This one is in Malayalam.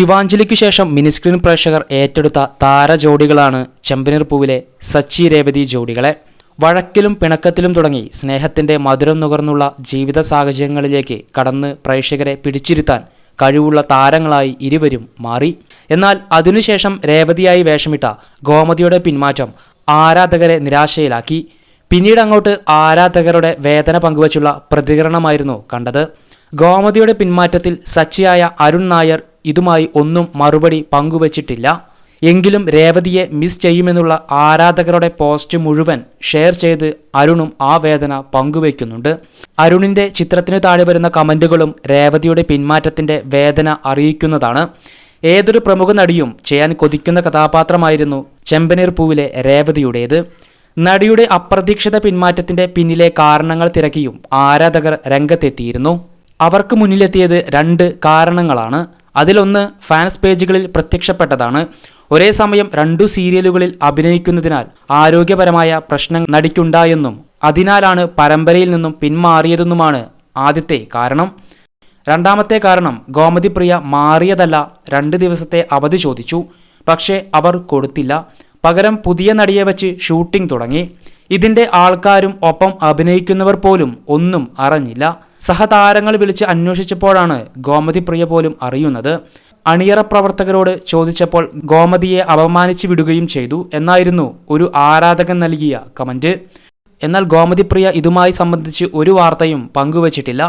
ശിവാഞ്ജലിക്കു ശേഷം മിനിസ്ക്രീൻ പ്രേക്ഷകർ ഏറ്റെടുത്ത താരജോഡികളാണ് ചെമ്പനീർ പൂവിലെ സച്ചി രേവതി ജോഡികളെ. വഴക്കിലും പിണക്കത്തിലും തുടങ്ങി സ്നേഹത്തിന്റെ മധുരം നുകർന്നുള്ള ജീവിത സാഹചര്യങ്ങളിലേക്ക് കടന്ന് പ്രേക്ഷകരെ പിടിച്ചിരുത്താൻ കഴിവുള്ള താരങ്ങളായി ഇരുവരും മാറി. എന്നാൽ അതിനുശേഷം രേവതിയായി വേഷമിട്ട ഗോമതിയുടെ പിന്മാറ്റം ആരാധകരെ നിരാശയിലാക്കി. പിന്നീട് അങ്ങോട്ട് ആരാധകരുടെ വേദന പങ്കുവച്ചുള്ള പ്രതികരണമായിരുന്നു കണ്ടത്. ഗോമതിയുടെ പിന്മാറ്റത്തിൽ സച്ചിയായ അരുൺ നായർ ഇതുമായി ഒന്നും മറുപടി പങ്കുവച്ചിട്ടില്ല. എങ്കിലും രേവതിയെ മിസ് ചെയ്യുമെന്നുള്ള ആരാധകരുടെ പോസ്റ്റ് മുഴുവൻ ഷെയർ ചെയ്ത് അരുണും ആ വേദന പങ്കുവയ്ക്കുന്നുണ്ട്. അരുണിന്റെ ചിത്രത്തിന് താഴെ വരുന്ന കമന്റുകളും രേവതിയുടെ പിന്മാറ്റത്തിന്റെ വേദന അറിയിക്കുന്നതാണ്. ഏതൊരു പ്രമുഖ നടിയും ചെയ്യാൻ കൊതിക്കുന്ന കഥാപാത്രമായിരുന്നു ചെമ്പനീർ പൂവിലെ രേവതിയുടേത്. നടിയുടെ അപ്രതീക്ഷിത പിന്മാറ്റത്തിന്റെ പിന്നിലെ കാരണങ്ങൾ തിരക്കിയും ആരാധകർ രംഗത്തെത്തിയിരുന്നു. അവർക്ക് മുന്നിലെത്തിയത് രണ്ട് കാരണങ്ങളാണ്. അതിലൊന്ന് ഫാൻസ് പേജുകളിൽ പ്രത്യക്ഷപ്പെട്ടതാണ്. ഒരേ സമയം രണ്ടു സീരിയലുകളിൽ അഭിനയിക്കുന്നതിനാൽ ആരോഗ്യപരമായ പ്രശ്നം നടിക്കുണ്ടായെന്നും അതിനാലാണ് പരമ്പരയിൽ നിന്നും പിന്മാറിയതെന്നുമാണ് ആദ്യത്തെ കാരണം. രണ്ടാമത്തെ കാരണം ഗോമതി പ്രിയ മാറിയതല്ല രണ്ട് ദിവസത്തെ അവധി ചോദിച്ചു. പക്ഷേ അവർ കൊടുത്തില്ല. പകരം പുതിയ നടിയെ വച്ച് ഷൂട്ടിംഗ് തുടങ്ങി. ഇതിന്റെ ആൾക്കാരും ഒപ്പം അഭിനയിക്കുന്നവർ പോലും ഒന്നും അറിഞ്ഞില്ല. സഹതാരങ്ങൾ വിളിച്ച് അന്വേഷിച്ചപ്പോഴാണ് ഗോമതി പ്രിയ പോലും അറിയുന്നത്. അണിയറ പ്രവർത്തകരോട് ചോദിച്ചപ്പോൾ ഗോമതിയെ അപമാനിച്ചു വിടുകയും ചെയ്തു എന്നായിരുന്നു ഒരു ആരാധകൻ നൽകിയ കമന്റ്. എന്നാൽ ഗോമതി പ്രിയ ഇതുമായി സംബന്ധിച്ച് ഒരു വാർത്തയും പങ്കുവച്ചിട്ടില്ല.